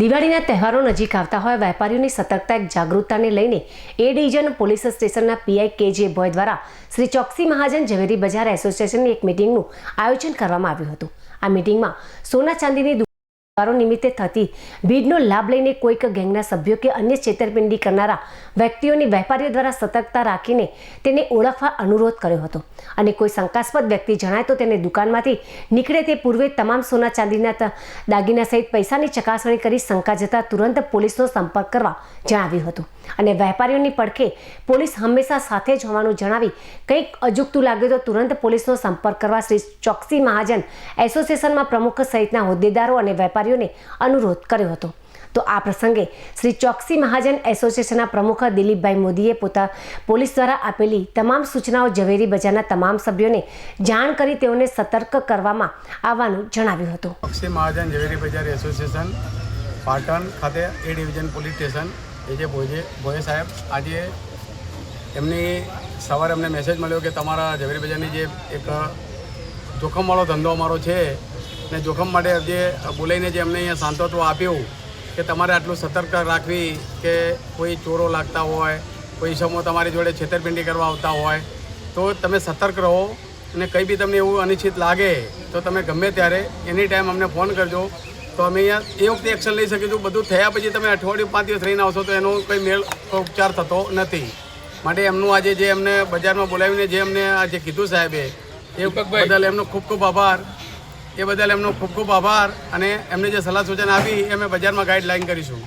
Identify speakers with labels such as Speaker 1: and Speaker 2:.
Speaker 1: દિવાળીના તહેવારો નજીક આવતા હોય, વેપારીઓની સતર્કતા જાગૃતતાને લઈને એ ડિવિઝન પોલીસ સ્ટેશનના પીઆઈ કે બોય દ્વારા શ્રી ચોકસી મહાજન ઝવેરી બજાર એસોસિએશનની એક મિટિંગનું આયોજન કરવામાં આવ્યું હતું. આ મિટિંગમાં સોના ચાંદીની દુકાનો નિમિત્તે થતી ભીડનો લાભ લઈને કોઈક ગેંગના સભ્યો કે અન્ય છેતરપિંડી કરનારા વ્યક્તિઓની વેપારીઓ દ્વારા સતર્કતા રાખીને તેને ઓળખવા અનુરોધ કર્યો હતો. અને કોઈ શંકાસ્પદ વ્યક્તિ જણાય તો તેને દુકાનમાંથી નીકળે તે પૂર્વે તમામ સોના ચાંદીના દાગીના સહિત પૈસાની ચકાસણી કરી શંકા જતા તુરંત પોલીસનો સંપર્ક કરવા જણાવ્યું હતું. અને વેપારીઓની પડખે પોલીસ હંમેશા સાથે જ હોવાનું જણાવી કંઈક અજુગતું લાગે તો તુરંત પોલીસનો સંપર્ક કરવા શ્રી ચોકસી મહાજન એસોસિએશનમાં પ્રમુખ સહિતના હોદ્દેદારો અને વેપારીઓને અનુરોધ કર્યો હતો. તો આ પ્રસંગે શ્રી ચોકસી મહાજન એસોસિએશનના પ્રમુખ દિલીપભાઈ મોદીએ પોતા પોલીસ દ્વારા આપેલી તમામ સૂચનાઓ ઝવેરી બજારના તમામ સભ્યોને જાણ કરી તેઓને સતર્ક કરવામાં આવવાનું જણાવ્યું હતું.
Speaker 2: ચોકસી મહાજન ઝવેરી બજાર એસોસિએશન, પાટણ ખાતે A division police station, A J Bhoje Bhoye સાહેબ, આજે એમની સવારે અમને મેસેજ મળ્યો કે તમારા ઝવેરી બજારની જે એક જોખમવાળો ધંધો અમારો છે ને જોખમ માટે જે બોલાવીને જે અમને અહીંયા સાંત્વત્વ આપ્યું કે તમારે આટલું સતર્ક રાખવી કે કોઈ ચોરો લાગતા હોય કોઈ સમો તમારી જોડે છેતરપિંડી કરવા આવતા હોય તો તમે સતર્ક રહો અને કંઈ બી તમને એવું અનિશ્ચિત લાગે તો તમે ગમે ત્યારે એની ટાઈમ અમને ફોન કરજો. તો અમે અહીંયા એ વખતે એક્શન લઈ શકીશું બધું થયા પછી તમે અઠવાડિયું પાંચ દિવસ રહીને આવશો તો એનો કંઈ મેળ ઉપચાર થતો નથી. માટે એમનું આજે જે એમને બજારમાં બોલાવીને જે અમને આજે કીધું સાહેબે એ બદલ એમનો ખૂબ ખૂબ આભાર. એ બદલ એમનો ખૂબ ખૂબ આભાર અને એમને જે સલાહ સૂચન આપી એ અમે બજારમાં ગાઈડલાઈન કરીશું.